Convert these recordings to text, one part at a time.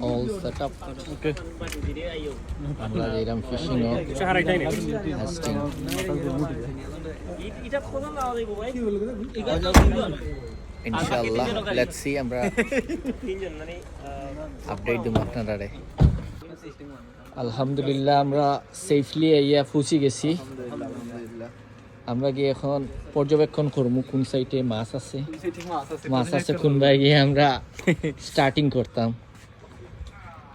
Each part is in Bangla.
all set up. Okay. আমরা যেরকম ফিশিং ও হাস্টিং ইনশাআল্লাহ লেটস সি আমরা আপডেট দিব আপনারা আলহামদুলিল্লাহ আমরা সেফলি ইয়া পৌঁছে গেছি। আমরা গিয়ে এখন পর্যবেক্ষণ করব কোন সাইডে মাছ আছে। মাছ আছে কোন ভাই গিয়ে আমরা স্টার্টিং করতাম।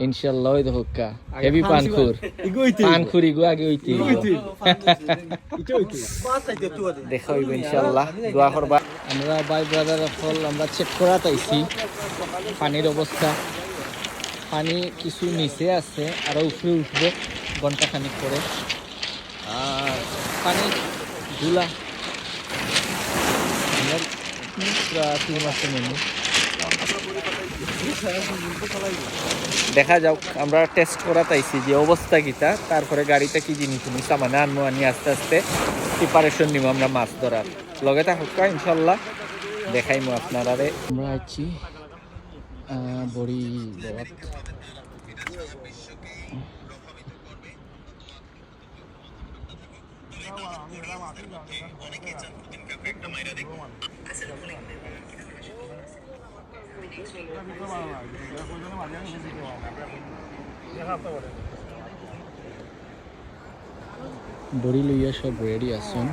ইনশাল্লাহ ওই দেখো হেভি পানখুর। পানখুর ইগো আগে হইতে দেখা হইব ইনশাল্লাহ দোয়া করবা। আমরা ভাই ব্রাদার হল আমরা চেক করা তাইছি পানির অবস্থা। পানি কিছু নিচে আছে আরও উপরে উঠবো ঘণ্টা খানিক পরে। আর পানি ধুলা। প্রায় তিন মাসের মেনু দেখা যাক আমরা টেস্ট করা তাইছি যে অবস্থা কিটা তারপরে গাড়িতে কি জিনিস নিই সামানে আনব আনি আস্তে আস্তে প্রিপারেশন নিব আমরা মাছ ধরার। লগে থাকুক ইনশাল্লাহ। দেখাইমু আপনারা আমরা আছি 你还没喝完呢你要喝酒的话两个星期给我。不了你还我的。বড়ি লইয়া সব রেডি আছেন।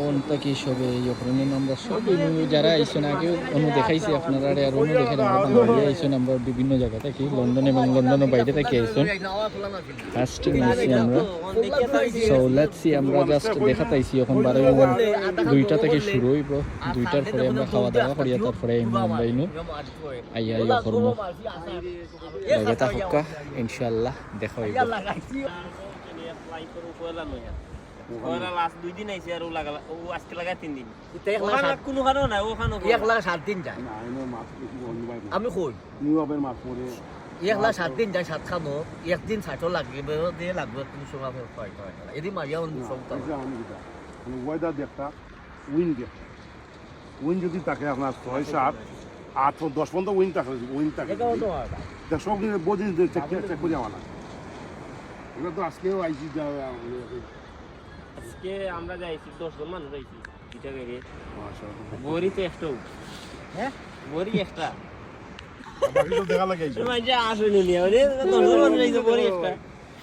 কোন তাকি সবে ইয়করণে আমরা সব যারা আইছেন আগে অনু দেখাইছি আপনারা আর অনু দেখেন আমরা বাঙালি আইছেন আমরা বিভিন্ন জায়গা থেকে লন্ডন এবং লন্ডনের বাইরে থেকে আইছেন। ফার্স্টিং আইছি আমরা। সো লেটস সি আমরা জাস্ট দেখাতাইছি এখন বারো দুইটা থেকে শুরু হইব। দুইটার পরে আমরা খাওয়া দাওয়া করিয়া তারপরে আমরা ইনু আইয়া ইয়া করব ইনশাল্লাহ দেখা হইব। ওরা লাস্ট দুই দিন আইছে আর ও লাগা ও আজকে লাগা তিন দিন। ওখানে কোনো কারণ নাই ওখানে এক লাখ সাত দিন যায়। আমি কই? নিউবের মাছ পরে এক লাখ সাত দিন যায় সাত খামো একদিন ষাটও লাগবে দিয়ে লাগবে তুমি সময় হয় হয় মারিয়া ওয়েদার উইন উইন যদি থাকে আপনার ছয় সাত আট দশ পর্যন্ত উইন থাকে উইন থাকে। তা সব দিনে বোঝে চেক করে না। এবার তো আজকেও আইসি আজকে আমরা যাইছি দশ জন মানুষ যাইছি দুইটা গাড়ি বড়ি তো একটা হ্যাঁ? বড়ি একটা। দেখা লাগে আসলে নিয়ে মানুষ বড়ি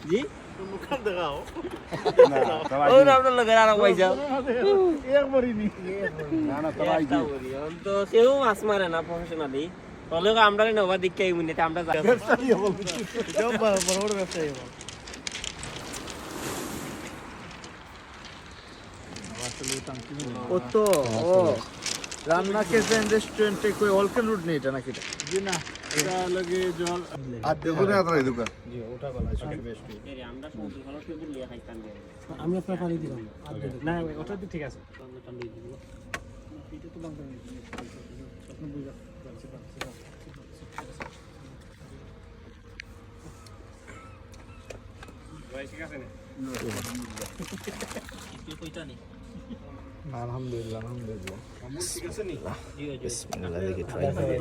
জি? মাছ মারে না প্রফেশনালি হলেও আমরা ও তো ও রান্না কিচেন রেস্টুরেন্ট কই অলকেন রুট নেই এটা নাকি আর দেখুন না তারা দোকান। আমরা সমুদ্র ভালো টেবিল নিয়ে খাইতাম আমি আপনার পানি দিলাম না ওটা তো ঠিক আছে। আলহামদুলিল্লাহ আলহামদুলিল্লাহ বিসমিল্লাহ দেখি try করি।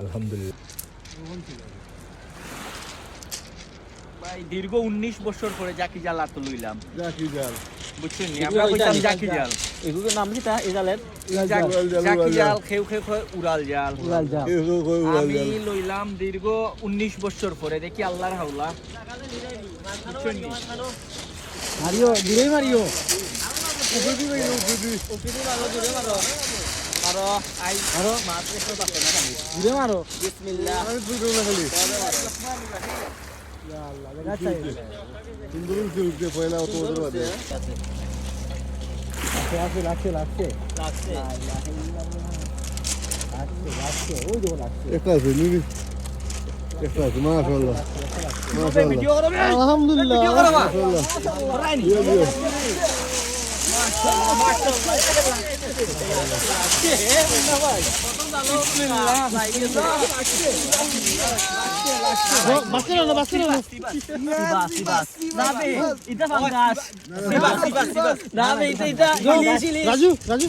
আলহামদুলিল্লাহ ভাই দীর্ঘ উনিশ বছর পরে জাকি জাল আত লইলাম। জাকি জাল। বুঝছেন আমরা কইতাম জাকি জাল। এগুলোর নাম কি তা? এই জালের? জাকি জাল খেউ খেউ খেউ উড়াল জাল। উড়াল জাল। আমি লইলাম দীর্ঘ উনিশ বছর পরে দেখি আল্লাহর হাওলা। বুঝছেন নি? মারিও দূরে মারিও। আরও আই আরও মাছ রেখে পাচ্ছে না খালি দূরে মারো বিসমিল্লাহ ইয়া আল্লাহ দেখা চাই পয়লা অত ওদের বাদে লাগছে লাগছে লাগছে লাগছে লাগছে লাগছে ওই দেখো লাগছে একটা আছে নিবি একটা আছে মাশাআল্লাহ ভিডিও করবে আলহামদুলিল্লাহ ভিডিও করবা বাসে না বাসে না সিবাস সিবাস নাবে এটা fungus sea bass sea bass sea bass নাবে এটা এটা ইলিশ ইলিশ রাজু রাজু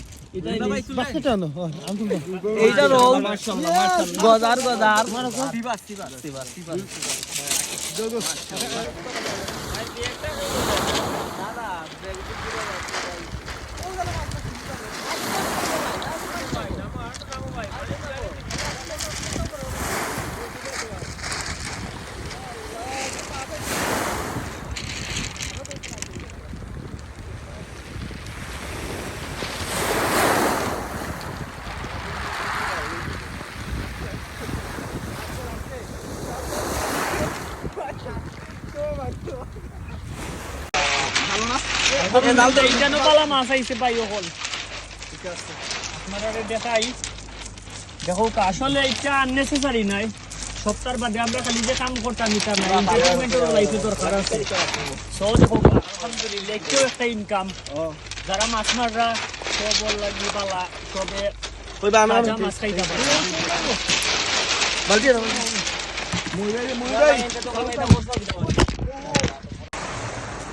এইটা রোল গজার গজার এইখানে পালা মাছ আইছে পাই হল আপনারা দেখাই। দেখো আসলে এটা আননেসেসারি নাই। সপ্তাহ বাদে আমরা খালি যে কাম করতাম নিতাম না এন্টারটেইনমেন্টের লাইফে দরকার আছে। সো দেখো আলহামদুলিল্লাহ এটাও একটা ইনকাম যারা মাছ মাররা সব লাগি পালা সবে তাজা মাছ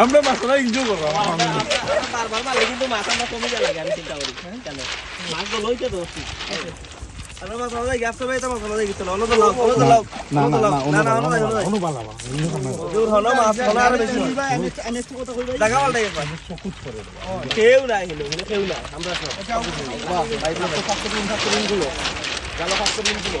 আমরা মাছটা এনজয় করব বারবার মারলে কিন্তু মাছ আমরা কমে যাবে আমি চিন্তা করি। কেন? মাছ তো কেউ নাই আমরা কথা তো মাছ হয়ে বাংলা আপনি তো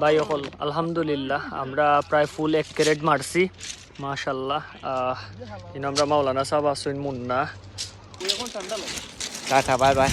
ভাই, অকল আলহামদুলিল্লাহ, আমরা প্রায় ফুল এক ক্যারেট মারছি। মাশাল্লাহ ইন আমরা মাওলানা সাহেব আসইন মুন্না। Tata, bye bye.